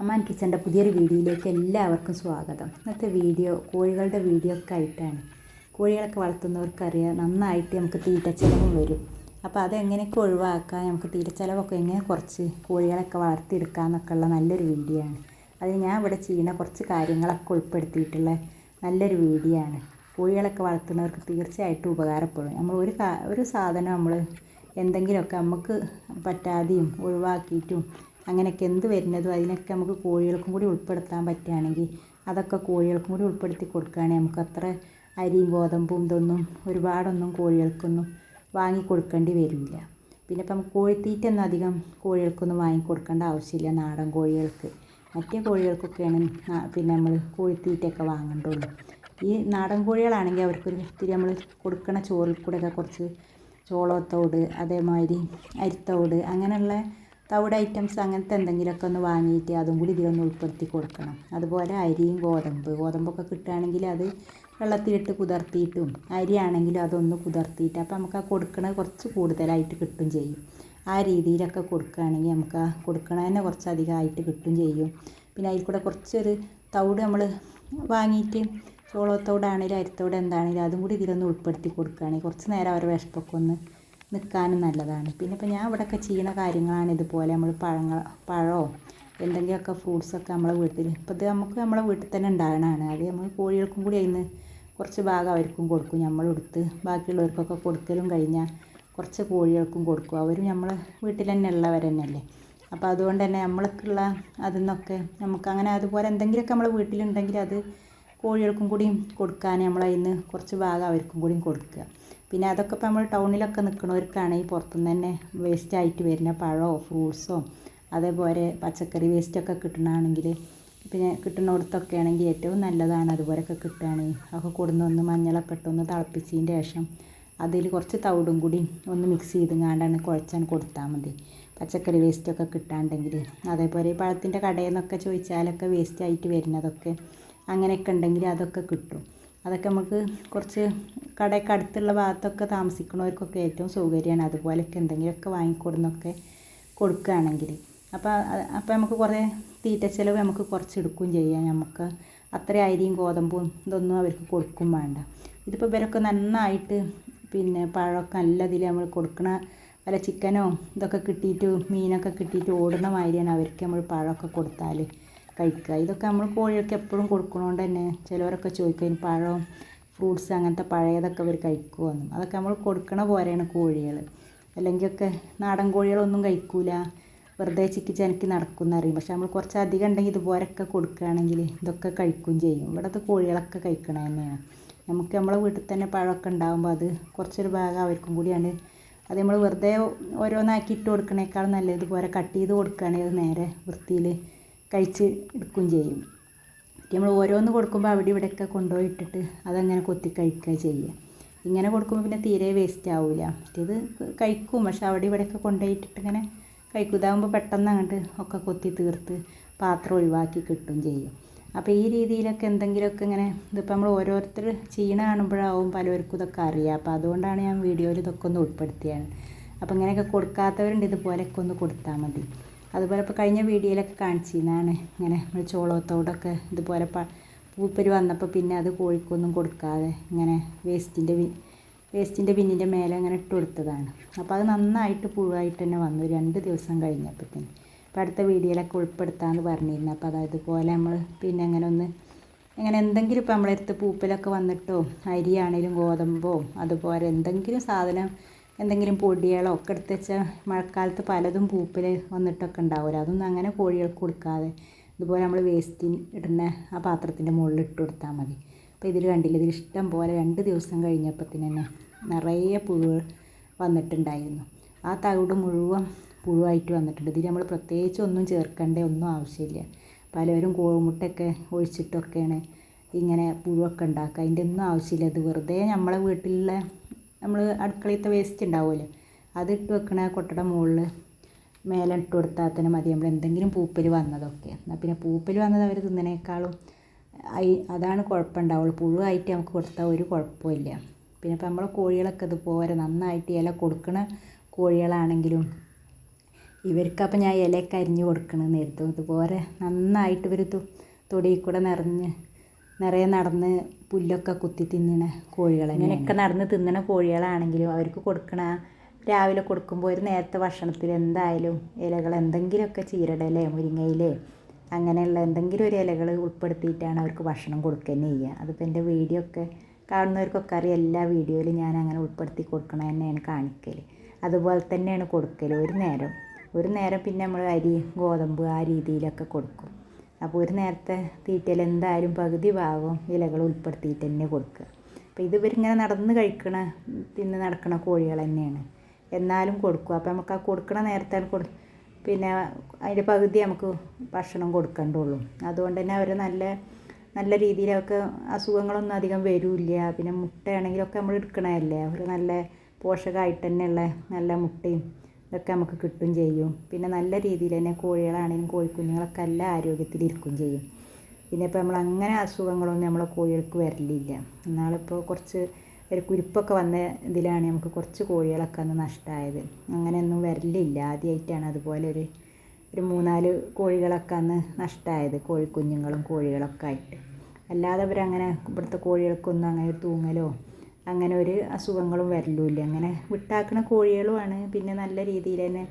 Amman കിച്ചന്റെ പുതിയൊരു വീഡിയോയിലേക്ക് എല്ലാവർക്കും സ്വാഗതം. ഇന്നത്തെ വീഡിയോ കോഴികളുടെ വീഡിയോ ഒക്കെ ആയിട്ടാണ്. കോഴികളൊക്കെ വളർത്തുന്നവർക്കറിയാം നന്നായിട്ട് നമുക്ക് തീറ്റച്ചെലവും വരും. അപ്പോൾ അതെങ്ങനെയൊക്കെ ഒഴിവാക്കാം നമുക്ക് തീറ്റച്ചെലവൊക്കെ എങ്ങനെ കുറച്ച് കോഴികളൊക്കെ വളർത്തിയെടുക്കാം എന്നൊക്കെ ഉള്ള നല്ലൊരു വീഡിയോ ആണ്. അത് ഞാൻ ഇവിടെ ചെയ്യുന്ന കുറച്ച് കാര്യങ്ങളൊക്കെ ഉൾപ്പെടുത്തിയിട്ടുള്ള നല്ലൊരു വീഡിയോ ആണ്. കോഴികളൊക്കെ വളർത്തുന്നവർക്ക് തീർച്ചയായിട്ടും ഉപകാരപ്പെടും. നമ്മൾ ഒരു ഒരു സാധനം നമ്മൾ എന്തെങ്കിലുമൊക്കെ നമുക്ക് പറ്റാതെയും ഒഴിവാക്കിയിട്ടും അങ്ങനെയൊക്കെ എന്ത് വരുന്നതും അതിനൊക്കെ നമുക്ക് കോഴികൾക്കും കൂടി ഉൾപ്പെടുത്താൻ പറ്റുകയാണെങ്കിൽ അതൊക്കെ കോഴികൾക്കും കൂടി ഉൾപ്പെടുത്തി കൊടുക്കുകയാണെങ്കിൽ നമുക്ക് അത്ര അരിയും ഗോതമ്പും ഇതൊന്നും ഒരുപാടൊന്നും കോഴികൾക്കൊന്നും വാങ്ങി കൊടുക്കേണ്ടി വരില്ല. പിന്നെ ഇപ്പം നമുക്ക് കോഴിത്തീറ്റൊന്നും അധികം കോഴികൾക്കൊന്നും വാങ്ങി കൊടുക്കേണ്ട ആവശ്യമില്ല. നാടൻ കോഴികൾക്ക്. മറ്റേ കോഴികൾക്കൊക്കെയാണ് പിന്നെ നമ്മൾ കോഴിത്തീറ്റയൊക്കെ വാങ്ങേണ്ടുള്ളൂ. ഈ നാടൻ കോഴികളാണെങ്കിൽ അവർക്കൊരു ഇത്തിരി നമ്മൾ കൊടുക്കണ ചോറിൽ കൂടെയൊക്കെ കുറച്ച് ചോളത്തോട് അതേമാതിരി അരിത്തോട് അങ്ങനെയുള്ള തവിട് ഐറ്റംസ് അങ്ങനത്തെ എന്തെങ്കിലുമൊക്കെ ഒന്ന് വാങ്ങിയിട്ട് അതും കൂടി ഇതിലൊന്ന് ഉൾപ്പെടുത്തി കൊടുക്കണം. അതുപോലെ അരിയും ഗോതമ്പ്. ഗോതമ്പൊക്കെ കിട്ടുകയാണെങ്കിൽ അത് വെള്ളത്തിലിട്ട് കുതിർത്തിയിട്ടും അരിയാണെങ്കിലും അതൊന്ന് കുതിർത്തിയിട്ട് അപ്പോൾ നമുക്ക് ആ കൊടുക്കണത് കുറച്ച് കൂടുതലായിട്ട് കിട്ടും ചെയ്യും. ആ രീതിയിലൊക്കെ കൊടുക്കുകയാണെങ്കിൽ നമുക്ക് ആ കൊടുക്കണതന്നെ കുറച്ച് അധികമായിട്ട് കിട്ടും ചെയ്യും. പിന്നെ അതിൽ കൂടെ കുറച്ചൊരു തവിട് നമ്മൾ വാങ്ങിയിട്ട് ചോളത്തോടാണെങ്കിലും അരിത്തോട് എന്താണെങ്കിലും അതും കൂടി ഇതിലൊന്ന് ഉൾപ്പെടുത്തി കൊടുക്കുകയാണെങ്കിൽ കുറച്ച് നേരം അവരുടെ വിശപ്പൊക്കെ ഒന്ന് നിൽക്കാനും നല്ലതാണ്. പിന്നെ ഇപ്പോൾ ഞാൻ ഇവിടെയൊക്കെ ചെയ്യുന്ന കാര്യങ്ങളാണ് ഇതുപോലെ നമ്മൾ പഴങ്ങൾ പഴമോ എന്തെങ്കിലുമൊക്കെ ഫ്രൂട്ട്സൊക്കെ നമ്മളെ വീട്ടിൽ ഇപ്പോൾ ഇത് നമുക്ക് നമ്മളെ വീട്ടിൽ തന്നെ ഉണ്ടാകണതാണ്. അത് നമ്മൾ കോഴികൾക്കും കൂടി അതിന് കുറച്ച് ഭാഗം അവർക്കും കൊടുക്കും. നമ്മൾ എടുത്ത് ബാക്കിയുള്ളവർക്കൊക്കെ കൊടുക്കലും കഴിഞ്ഞാൽ കുറച്ച് കോഴികൾക്കും കൊടുക്കും. അവരും നമ്മൾ വീട്ടിൽ തന്നെ ഉള്ളവർ തന്നെയല്ലേ. അപ്പോൾ അതുകൊണ്ട് തന്നെ നമ്മൾക്കുള്ള അതിൽ നിന്നൊക്കെ നമുക്ക് അങ്ങനെ അതുപോലെ എന്തെങ്കിലുമൊക്കെ നമ്മളെ വീട്ടിലുണ്ടെങ്കിൽ അത് കോഴികൾക്കും കൂടി കൊടുക്കാൻ നിന്ന് കുറച്ച് ഭാഗം അവർക്കും കൂടിയും കൊടുക്കുക. പിന്നെ അതൊക്കെ ഇപ്പോൾ നമ്മൾ ടൗണിലൊക്കെ നിൽക്കുന്നവർക്കാണെങ്കിൽ പുറത്തുനിന്ന് തന്നെ വേസ്റ്റ് ആയിട്ട് വരുന്ന പഴമോ ഫ്രൂട്ട്സോ അതേപോലെ പച്ചക്കറി വേസ്റ്റൊക്കെ കിട്ടണമെങ്കിൽ പിന്നെ കിട്ടുന്നിടത്തൊക്കെ ആണെങ്കിൽ ഏറ്റവും നല്ലതാണ് അതുപോലെയൊക്കെ കിട്ടുകയാണെങ്കിൽ അതൊക്കെ കൊടുന്ന് ഒന്ന് മഞ്ഞളൊക്കെ ഇട്ട് ഒന്ന് തിളപ്പിച്ചതിന്റെ ശേഷം അതിൽ കുറച്ച് തവിടും കൂടി ഒന്ന് മിക്സ് ചെയ്തുങ്ങാണ്ടാണ് കുഴച്ചാണ് കൊടുത്താൽ മതി. പച്ചക്കറി വേസ്റ്റൊക്കെ കിട്ടാണ്ടെങ്കിൽ. അതേപോലെ ഈ പഴത്തിന്റെ കടയിൽ നിന്നൊക്കെ ചോദിച്ചാലൊക്കെ വേസ്റ്റ് ആയിട്ട് വരുന്നതൊക്കെ അങ്ങനെയൊക്കെ ഉണ്ടെങ്കിൽ അതൊക്കെ കിട്ടും. അതൊക്കെ നമുക്ക് കുറച്ച് കടയൊക്കെ അടുത്തുള്ള ഭാഗത്തൊക്കെ താമസിക്കുന്നവർക്കൊക്കെ ഏറ്റവും സൗകര്യമാണ്. അതുപോലെയൊക്കെ എന്തെങ്കിലുമൊക്കെ വാങ്ങിക്കൊടുന്നൊക്കെ കൊടുക്കുകയാണെങ്കിൽ. അപ്പോൾ അപ്പോൾ നമുക്ക് കുറേ തീറ്റ ചിലവ് നമുക്ക് കുറച്ച് എടുക്കുകയും ചെയ്യാം. നമുക്ക് അത്ര അരിയും ഗോതമ്പും ഇതൊന്നും അവർക്ക് കൊടുക്കും വേണ്ട. ഇതിപ്പോൾ ഇവരൊക്കെ നന്നായിട്ട് പിന്നെ പഴമൊക്കെ നല്ല ഇതിൽ നമ്മൾ കൊടുക്കണ വല്ല ചിക്കനോ ഇതൊക്കെ കിട്ടിയിട്ട് മീനൊക്കെ കിട്ടിയിട്ട് ഓടുന്ന മാതിരിയാണ് അവർക്ക് നമ്മൾ പഴമൊക്കെ കൊടുത്താൽ. കഴിക്കുക. ഇതൊക്കെ നമ്മൾ കോഴികൾക്ക് എപ്പോഴും കൊടുക്കണോണ്ട് തന്നെ ചിലവരൊക്കെ ചോദിക്കും "ഇനി പഴം ഫ്രൂട്ട്സ് അങ്ങനത്തെ പഴയതൊക്കെ അവർ കഴിക്കുമെന്നും അതൊക്കെ നമ്മൾ കൊടുക്കണ പോലെയാണ് കോഴികൾ അല്ലെങ്കിൽ ഒക്കെ നാടൻ കോഴികളൊന്നും കഴിക്കൂല. വെറുതെ ചിക്കിച്ചനക്കി നടക്കുന്ന അറിയും പക്ഷെ നമ്മൾ കുറച്ച് അധികം ഉണ്ടെങ്കിൽ ഇതുപോലൊക്കെ കൊടുക്കുകയാണെങ്കിൽ ഇതൊക്കെ കഴിക്കുകയും ചെയ്യും. ഇവിടുത്തെ കോഴികളൊക്കെ കഴിക്കണ തന്നെയാണ്. നമുക്ക് നമ്മളെ വീട്ടിൽ തന്നെ പഴമൊക്കെ ഉണ്ടാകുമ്പോൾ അത് കുറച്ചൊരു ഭാഗം അവർക്കും കൂടിയാണ്. അത് നമ്മൾ വെറുതെ ഓരോന്നാക്കി ഇട്ട് കൊടുക്കണേക്കാൾ നല്ലത്. ഇതുപോലെ കട്ട് ചെയ്ത് കൊടുക്കുകയാണെങ്കിൽ അത് നേരെ വൃത്തിയിൽ കഴിച്ച് എടുക്കുകയും ചെയ്യും. നമ്മൾ ഓരോന്ന് കൊടുക്കുമ്പോൾ അവിടെ ഇവിടെയൊക്കെ കൊണ്ടുപോയി ഇട്ടിട്ട് അതങ്ങനെ കൊത്തി കഴിക്കുക ചെയ്യുക. ഇങ്ങനെ കൊടുക്കുമ്പോൾ പിന്നെ തീരെ വേസ്റ്റ് ആവില്ല മറ്റേത് കഴിക്കും പക്ഷെ അവിടെ ഇവിടെയൊക്കെ കൊണ്ടുപോയി ഇട്ടിട്ട് ഇങ്ങനെ കഴിക്കും. ഇതാകുമ്പോൾ പെട്ടെന്ന് അങ്ങോട്ട് ഒക്കെ കൊത്തി തീർത്ത് പാത്രം ഒഴിവാക്കി കിട്ടും ചെയ്യും. അപ്പോൾ ഈ രീതിയിലൊക്കെ എന്തെങ്കിലുമൊക്കെ ഇങ്ങനെ ഇതിപ്പോൾ നമ്മൾ ഓരോരുത്തർ ചെയ്യണ കാണുമ്പോഴാവും പലർക്കും ഇതൊക്കെ അറിയാം അപ്പോൾ അതുകൊണ്ടാണ് ഞാൻ വീഡിയോയിൽ ഇതൊക്കെ ഒന്ന് ഉൾപ്പെടുത്തിയത്. അപ്പോൾ ഇങ്ങനെയൊക്കെ കൊടുക്കാത്തവരുണ്ട് ഇതുപോലെയൊക്കെ ഒന്ന് കൊടുത്താൽ മതി. അതുപോലെ ഇപ്പോൾ കഴിഞ്ഞ വീഡിയോയിലൊക്കെ കാണിച്ചിരുന്നതാണ്. ഇങ്ങനെ നമ്മൾ ചോളത്തോടൊക്കെ ഇതുപോലെ പ പൂപ്പര് വന്നപ്പോൾ പിന്നെ അത് കോഴിക്കൊന്നും കൊടുക്കാതെ ഇങ്ങനെ വേസ്റ്റിന്റെ വേസ്റ്റിന്റെ ബിന്നിന്റെ മേലെ അങ്ങനെ ഇട്ട് കൊടുത്തതാണ്. അപ്പോൾ അത് നന്നായിട്ട് പുഴുവായിട്ട് തന്നെ വന്നു രണ്ട് ദിവസം കഴിഞ്ഞപ്പോഴത്തേന് അപ്പോൾ അടുത്ത വീഡിയോയിലൊക്കെ ഉൾപ്പെടുത്താമെന്ന് പറഞ്ഞിരുന്നു. അപ്പോൾ അതായത് പോലെ നമ്മൾ പിന്നെ അങ്ങനെ ഒന്ന് അങ്ങനെ എന്തെങ്കിലും ഇപ്പോൾ നമ്മളെടുത്ത് പൂപ്പലൊക്കെ വന്നിട്ടോ അരിയാണേലും ഗോതമ്പോ അതുപോലെ എന്തെങ്കിലും സാധനം എന്തെങ്കിലും പൊടികളോ ഒക്കെ എടുത്ത് വെച്ചാൽ മഴക്കാലത്ത് പലതും പൂപ്പൽ വന്നിട്ടൊക്കെ ഉണ്ടാവില്ല അതൊന്നും അങ്ങനെ കോഴികൾക്ക് കൊടുക്കാതെ ഇതുപോലെ നമ്മൾ വേസ്റ്റ് ഇടുന്ന ആ പാത്രത്തിന്റെ മുകളിൽ ഇട്ട് കൊടുത്താൽ മതി. അപ്പോൾ ഇതിൽ കണ്ടില്ല ഇതിൽ ഇഷ്ടം പോലെ രണ്ട് ദിവസം കഴിഞ്ഞപ്പോഴത്തേന് തന്നെ നിറയെ പുഴു വന്നിട്ടുണ്ടായിരുന്നു. ആ തവിട് മുഴുവൻ പുഴുവായിട്ട് വന്നിട്ടുണ്ട്. ഇതിൽ നമ്മൾ പ്രത്യേകിച്ച് ഒന്നും ചേർക്കേണ്ട ഒന്നും ആവശ്യമില്ല. പലവരും കോഴിമുട്ടയൊക്കെ ഒഴിച്ചിട്ടൊക്കെയാണ് ഇങ്ങനെ പുഴുവൊക്കെ ഉണ്ടാക്കുക. അതിന്റെ ഒന്നും ആവശ്യമില്ല. ഇത് വെറുതെ നമ്മളെ വീട്ടിലുള്ള നമ്മൾ അടുക്കളയിലത്തെ വേസ്റ്റ് ഉണ്ടാവുമല്ലോ അത് ഇട്ട് വെക്കണ കൊട്ടയുടെ മുകളിൽ മേലെ ഇട്ട് കൊടുത്താൽ തന്നെ മതി. നമ്മൾ എന്തെങ്കിലും പൂപ്പൽ വന്നതൊക്കെ. എന്നാൽ പിന്നെ പൂപ്പൽ വന്നത് അവർ തിന്നതിനേക്കാളും അതാണ് കുഴപ്പമുണ്ടാവുള്ളൂ. പുഴുവായിട്ട് നമുക്ക് കൊടുത്താൽ ഒരു കുഴപ്പമില്ല പിന്നെ ഇപ്പം നമ്മളെ കോഴികളൊക്കെ ഇതുപോലെ നന്നായിട്ട് ഇല കൊടുക്കണ കോഴികളാണെങ്കിലും ഇവർക്കപ്പം ഞാൻ ഇലയൊക്കെ അരിഞ്ഞ് കൊടുക്കണമെന്ന് കരുതും. ഇതുപോലെ നന്നായിട്ട് ഇവർ തൊടിയിൽ കൂടെ നിറഞ്ഞ് നിറയെ നടന്ന് പുല്ലൊക്കെ കുത്തി തിന്നണ കോഴികൾ ഇങ്ങനെയൊക്കെ നടന്ന് തിന്നണ കോഴികളാണെങ്കിലും അവർക്ക് കൊടുക്കണ രാവിലെ കൊടുക്കുമ്പോൾ ഒരു നേരത്തെ ഭക്ഷണത്തിൽ എന്തായാലും ഇലകൾ എന്തെങ്കിലുമൊക്കെ ചീരടയിലേ മുരിങ്ങയിലേ അങ്ങനെയുള്ള എന്തെങ്കിലും ഒരു ഇലകൾ ഉൾപ്പെടുത്തിയിട്ടാണ് അവർക്ക് ഭക്ഷണം കൊടുക്കുക തന്നെ ചെയ്യുക. അതിപ്പോൾ എന്റെ വീഡിയോ ഒക്കെ കാണുന്നവർക്കൊക്കെ അറിയാം എല്ലാ വീഡിയോയിലും ഞാൻ അങ്ങനെ ഉൾപ്പെടുത്തി കൊടുക്കണ തന്നെയാണ് കാണിക്കൽ അതുപോലെ തന്നെയാണ് കൊടുക്കൽ ഒരു നേരം ഒരു നേരം പിന്നെ നമ്മൾ അരി ഗോതമ്പ് ആ രീതിയിലൊക്കെ കൊടുക്കും. അപ്പോൾ ഒരു നേരത്തെ തീറ്റയിൽ എന്തായാലും പകുതി ഭാഗവും ഇലകൾ ഉൾപ്പെടുത്തിയിട്ട് തന്നെ കൊടുക്കുക. അപ്പോൾ ഇത് നടന്ന് കഴിക്കണ തിന്ന് നടക്കണ കോഴികൾ തന്നെയാണ്. എന്നാലും കൊടുക്കുക അപ്പോൾ നമുക്ക് ആ കൊടുക്കണ നേരത്താണ് കൊടു പിന്നെ അതിന്റെ പകുതി നമുക്ക് ഭക്ഷണം കൊടുക്കേണ്ടുള്ളൂ. അതുകൊണ്ട് തന്നെ അവർ നല്ല നല്ല രീതിയിലൊക്കെ അസുഖങ്ങളൊന്നും അധികം വരില്ല. പിന്നെ മുട്ടയാണെങ്കിലൊക്കെ നമ്മൾ എടുക്കണതല്ലേ? അവർ നല്ല പോഷകമായിട്ട് തന്നെയുള്ള നല്ല മുട്ടയും ഇതൊക്കെ നമുക്ക് കിട്ടും ചെയ്യും. പിന്നെ നല്ല രീതിയിൽ തന്നെ കോഴികളാണെങ്കിലും കോഴിക്കുഞ്ഞുങ്ങളൊക്കെ നല്ല ആരോഗ്യത്തിലിരിക്കും ചെയ്യും. പിന്നെ ഇപ്പോൾ നമ്മൾ അങ്ങനെ അസുഖങ്ങളൊന്നും നമ്മളെ കോഴികൾക്ക് വരലില്ല. എന്നാളിപ്പോൾ കുറച്ച് ഒരു കുരുപ്പൊക്കെ വന്ന ഇതിലാണ് നമുക്ക് കുറച്ച് കോഴികളൊക്കെ അന്ന് നഷ്ടമായത് അങ്ങനെയൊന്നും വരലില്ല. ആദ്യമായിട്ടാണ് അതുപോലെ ഒരു ഒരു മൂന്നാൽ കോഴികളൊക്കെ അന്ന് നഷ്ടമായത് കോഴിക്കുഞ്ഞുങ്ങളും കോഴികളൊക്കെ ആയിട്ട്. അല്ലാതെ അവരങ്ങനെ ഇവിടുത്തെ കോഴികൾക്കൊന്നും അങ്ങനെ തൂങ്ങലോ അങ്ങനെ ഒരു അസുഖങ്ങളും വരലുമില്ല. അങ്ങനെ വിട്ടാക്കുന്ന കോഴികളുമാണ് പിന്നെ നല്ല രീതിയിൽ തന്നെ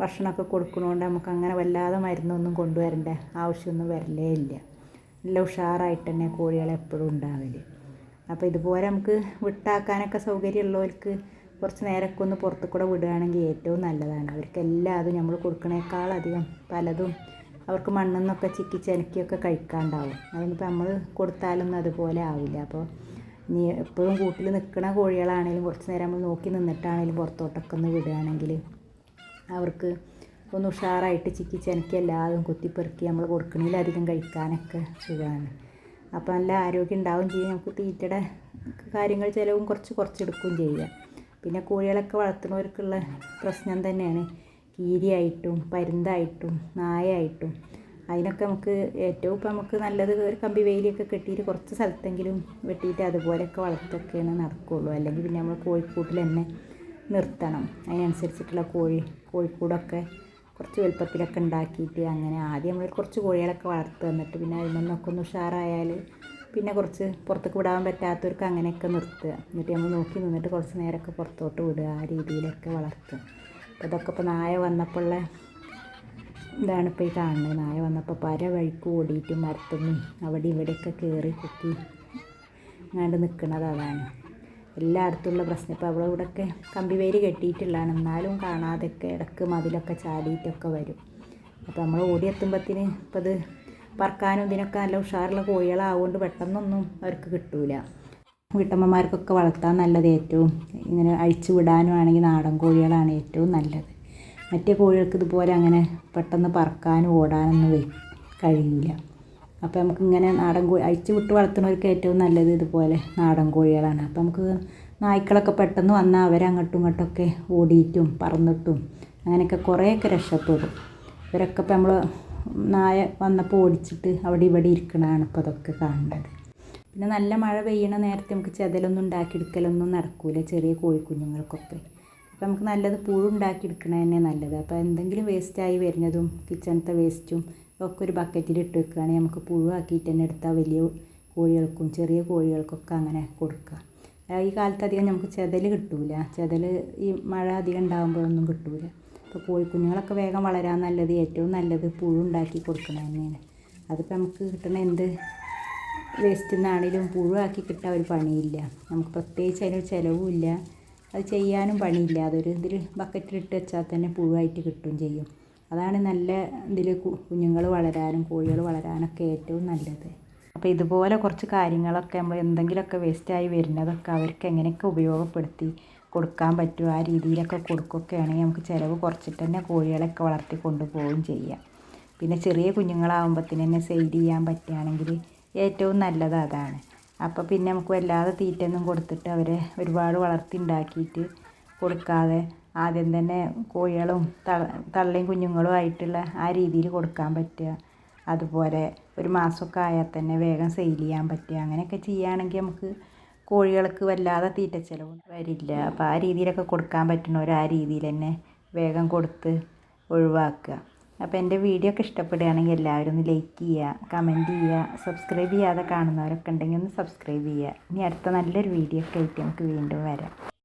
ഭക്ഷണമൊക്കെ കൊടുക്കണോണ്ട് നമുക്ക് അങ്ങനെ വല്ലാതെ മരുന്നൊന്നും കൊണ്ടുവരേണ്ട ആവശ്യമൊന്നും വരലേ ഇല്ല. നല്ല ഉഷാറായിട്ട് തന്നെ കോഴികൾ എപ്പോഴും ഉണ്ടാവൽ. അപ്പോൾ ഇതുപോലെ നമുക്ക് വിട്ടാക്കാനൊക്കെ സൗകര്യമുള്ളവർക്ക് കുറച്ച് നേരമൊക്കെ ഒന്ന് പുറത്തുകൂടെ വിടുകയാണെങ്കിൽ ഏറ്റവും നല്ലതാണ്. അവർക്ക് എല്ലാതും നമ്മൾ കൊടുക്കണേക്കാളധികം പലതും അവർക്ക് മണ്ണിൽ നിന്നൊക്കെ ചിക്കി കഴിക്കാണ്ടാവും. അതിനിപ്പോൾ നമ്മൾ കൊടുത്താലൊന്നും അതുപോലെ ആവില്ല. അപ്പോൾ ഇനി എപ്പോഴും കൂട്ടിൽ നിൽക്കുന്ന കോഴികളാണെങ്കിലും കുറച്ച് നേരം നമ്മൾ നോക്കി നിന്നിട്ടാണെങ്കിലും പുറത്തോട്ടൊക്കെ ഒന്ന് വിടുകയാണെങ്കിൽ അവർക്ക് ഒന്ന് ഉഷാറായിട്ട് ചിക്കി ചെനക്കി എല്ലാതും കുത്തിപ്പെറുക്കി നമ്മൾ കൊടുക്കണേലധികം കഴിക്കാനൊക്കെ സുഖമാണ്. അപ്പോൾ നല്ല ആരോഗ്യം ഉണ്ടാവും ചെയ്യും. നമുക്ക് തീറ്റയുടെ കാര്യങ്ങൾ ചിലവും കുറച്ച് കുറച്ചെടുക്കുകയും ചെയ്യാം. പിന്നെ കോഴികളൊക്കെ വളർത്തുന്നവർക്കുള്ള പ്രശ്നം തന്നെയാണ് കീരിയായിട്ടും പരുന്തായിട്ടും നായായിട്ടും അതിനൊക്കെ നമുക്ക് ഏറ്റവും ഇപ്പം നമുക്ക് നല്ലത് ഒരു കമ്പി വേലിയൊക്കെ കെട്ടിയിട്ട് കുറച്ച് സ്ഥലത്തെങ്കിലും വെട്ടിയിട്ട് അതുപോലെയൊക്കെ വളർത്തൊക്കെയാണ് നടക്കുകയുള്ളൂ അല്ലെങ്കിൽ പിന്നെ നമ്മൾ കോഴിക്കൂട്ടിൽ തന്നെ നിർത്തണം. അതിനനുസരിച്ചിട്ടുള്ള കോഴി കോഴിക്കൂടൊക്കെ കുറച്ച് വലുപ്പത്തിലൊക്കെ ഉണ്ടാക്കിയിട്ട് അങ്ങനെ ആദ്യം നമ്മൾ കുറച്ച് കോഴികളൊക്കെ വളർത്തു വന്നിട്ട് പിന്നെ അതിൽ നിന്നൊക്കെ ഒന്ന് ഉഷാറായാൽ പിന്നെ കുറച്ച് പുറത്തേക്ക് വിടാൻ പറ്റാത്തവർക്ക് അങ്ങനെയൊക്കെ നിർത്തുക. എന്നിട്ട് നമ്മൾ നോക്കി നിന്നിട്ട് കുറച്ച് നേരമൊക്കെ പുറത്തോട്ട് വിടുക ആ രീതിയിലൊക്കെ വളർത്തുക. അപ്പോൾ ഇതൊക്കെ ഇപ്പോൾ നായ വന്നപ്പോഴുള്ള ഇതാണ് ഇപ്പോൾ ഈ കാണുന്നത്. നായ വന്നപ്പോൾ പര വഴിക്ക് ഓടിയിട്ട് മരത്തുമ്മി അവിടെ ഇവിടെയൊക്കെ കയറി കുത്തി അങ്ങാണ്ട് നിൽക്കുന്നത് അതാണ്. എല്ലായിടത്തുള്ള പ്രശ്നം. ഇപ്പോൾ അവിടെ ഇവിടെയൊക്കെ കമ്പി വേര് കെട്ടിയിട്ടുള്ളതാണ്. എന്നാലും കാണാതെയൊക്കെ ഇടയ്ക്ക് മതിലൊക്കെ ചാടിയിട്ടൊക്കെ വരും. അപ്പോൾ നമ്മൾ ഓടിയെത്തുമ്പത്തിന് ഇപ്പോൾ ഇത് പറക്കാനും ഇതിനൊക്കെ നല്ല ഉഷാറുള്ള കോഴികളാവുകൊണ്ട് പെട്ടെന്നൊന്നും അവർക്ക് കിട്ടൂല. വീട്ടമ്മമാർക്കൊക്കെ വളർത്താൻ നല്ലത് ഏറ്റവും ഇങ്ങനെ അഴിച്ചു വിടാനും ആണെങ്കിൽ നാടൻ കോഴികളാണ് ഏറ്റവും നല്ലത്. മറ്റേ കോഴികൾക്ക് ഇതുപോലെ അങ്ങനെ പെട്ടെന്ന് പറക്കാനും ഓടാനൊന്നും കഴിയില്ല അപ്പോൾ നമുക്ക് ഇങ്ങനെ നാടൻ കോഴി അഴിച്ചു വിട്ട് വളർത്തുന്നവർക്ക് ഏറ്റവും നല്ലത് ഇതുപോലെ നാടൻ കോഴികളാണ്. അപ്പോൾ നമുക്ക് നായ്ക്കളൊക്കെ പെട്ടെന്ന് വന്നാൽ അവരങ്ങോട്ടും ഇങ്ങോട്ടൊക്കെ ഓടിയിട്ടും പറന്നിട്ടും അങ്ങനെയൊക്കെ കുറേയൊക്കെ രക്ഷപ്പെടും. ഇവരൊക്കെ ഇപ്പോൾ നമ്മൾ നായ വന്നപ്പോൾ ഓടിച്ചിട്ട് അവിടെ ഇവിടെ ഇരിക്കണതാണ് ഇപ്പോൾ അതൊക്കെ കാണുന്നത്. പിന്നെ നല്ല മഴ പെയ്യണ നേരത്തെ നമുക്ക് ചെതലൊന്നും ഉണ്ടാക്കിയെടുക്കലൊന്നും നടക്കൂല ചെറിയ കോഴിക്കുഞ്ഞുങ്ങൾക്കൊക്കെ. അപ്പോൾ നമുക്ക് നല്ലത് പുഴുണ്ടാക്കിയെടുക്കണത് തന്നെ നല്ലത്. അപ്പോൾ എന്തെങ്കിലും വേസ്റ്റായി വരുന്നതും കിച്ചണത്തെ വേസ്റ്റും ഒക്കെ ഒരു ബക്കറ്റിൽ ഇട്ട് വെക്കുകയാണെങ്കിൽ നമുക്ക് പുഴുവാക്കിയിട്ട് തന്നെ എടുത്താൽ വലിയ കോഴികൾക്കും ചെറിയ കോഴികൾക്കൊക്കെ അങ്ങനെ കൊടുക്കുക ഈ കാലത്ത് അധികം നമുക്ക് ചെതൽ കിട്ടൂല. ചെതൽ ഈ മഴ അധികം ഉണ്ടാകുമ്പോഴൊന്നും കിട്ടൂല. അപ്പോൾ കോഴിക്കുഞ്ഞുങ്ങളൊക്കെ വേഗം വളരാൻ നല്ലത് ഏറ്റവും നല്ലത് പുഴുണ്ടാക്കി കൊടുക്കുന്നത് തന്നെയാണ്. അതിപ്പോൾ നമുക്ക് കിട്ടണ എന്ത് വേസ്റ്റിൽ നിന്നാണെങ്കിലും പുഴുവാക്കി കിട്ടാൻ ഒരു പണിയില്ല. നമുക്ക് പ്രത്യേകിച്ച് അതിനൊരു ചിലവുമില്ല. അത് ചെയ്യാനും പണിയില്ല. അതൊരു ഇതിൽ ബക്കറ്റിലിട്ട് വെച്ചാൽ തന്നെ പുഴുവായിട്ട് കിട്ടും ചെയ്യും. അതാണ് നല്ല ഇതിൽ കുഞ്ഞുങ്ങൾ വളരാനും കോഴികൾ വളരാനൊക്കെ ഏറ്റവും നല്ലത്. അപ്പോൾ ഇതുപോലെ കുറച്ച് കാര്യങ്ങളൊക്കെ നമ്മൾ എന്തെങ്കിലുമൊക്കെ വേസ്റ്റായി വരുന്നതൊക്കെ അവർക്ക് എങ്ങനെയൊക്കെ ഉപയോഗപ്പെടുത്തി കൊടുക്കാൻ പറ്റുമോ ആ രീതിയിലൊക്കെ കൊടുക്കുകയൊക്കെ ആണെങ്കിൽ നമുക്ക് ചിലവ് കുറച്ചിട്ട് തന്നെ കോഴികളൊക്കെ വളർത്തി കൊണ്ടുപോവുകയും ചെയ്യാം. പിന്നെ ചെറിയ കുഞ്ഞുങ്ങളാകുമ്പോഴത്തേന് തന്നെ സെയിൽ ചെയ്യാൻ പറ്റുകയാണെങ്കിൽ ഏറ്റവും നല്ലത് അതാണ്. അപ്പോൾ പിന്നെ നമുക്ക് വല്ലാതെ തീറ്റയൊന്നും കൊടുത്തിട്ട് അവരെ ഒരുപാട് വളർത്തി ഉണ്ടാക്കിയിട്ട് കൊടുക്കാതെ ആദ്യം തന്നെ കോഴികളും തള്ളയും കുഞ്ഞുങ്ങളും ആയിട്ടുള്ള ആ രീതിയിൽ കൊടുക്കാൻ പറ്റുക. അതുപോലെ ഒരു മാസമൊക്കെ ആയാൽ തന്നെ വേഗം സെയിൽ ചെയ്യാൻ പറ്റുക. അങ്ങനെയൊക്കെ ചെയ്യുകയാണെങ്കിൽ നമുക്ക് കോഴികൾക്ക് വല്ലാതെ തീറ്റ ചിലവ് വരില്ല. അപ്പോൾ ആ രീതിയിലൊക്കെ കൊടുക്കാൻ പറ്റുന്നവർ ആ രീതിയിൽ തന്നെ വേഗം കൊടുത്ത് ഒഴിവാക്കുക. അപ്പോൾ എന്റെ വീഡിയോ ഒക്കെ ഇഷ്ടപ്പെടുകയാണെങ്കിൽ എല്ലാവരും ഒന്ന് ലൈക്ക് ചെയ്യുക കമന്റ് ചെയ്യുക സബ്സ്ക്രൈബ് ചെയ്യാതെ കാണുന്നവരൊക്കെ ഉണ്ടെങ്കിൽ ഒന്ന് സബ്സ്ക്രൈബ് ചെയ്യുക. ഇനി അടുത്ത നല്ലൊരു വീഡിയോ ഒക്കെ ആയിട്ട് നമുക്ക് വീണ്ടും വരാം.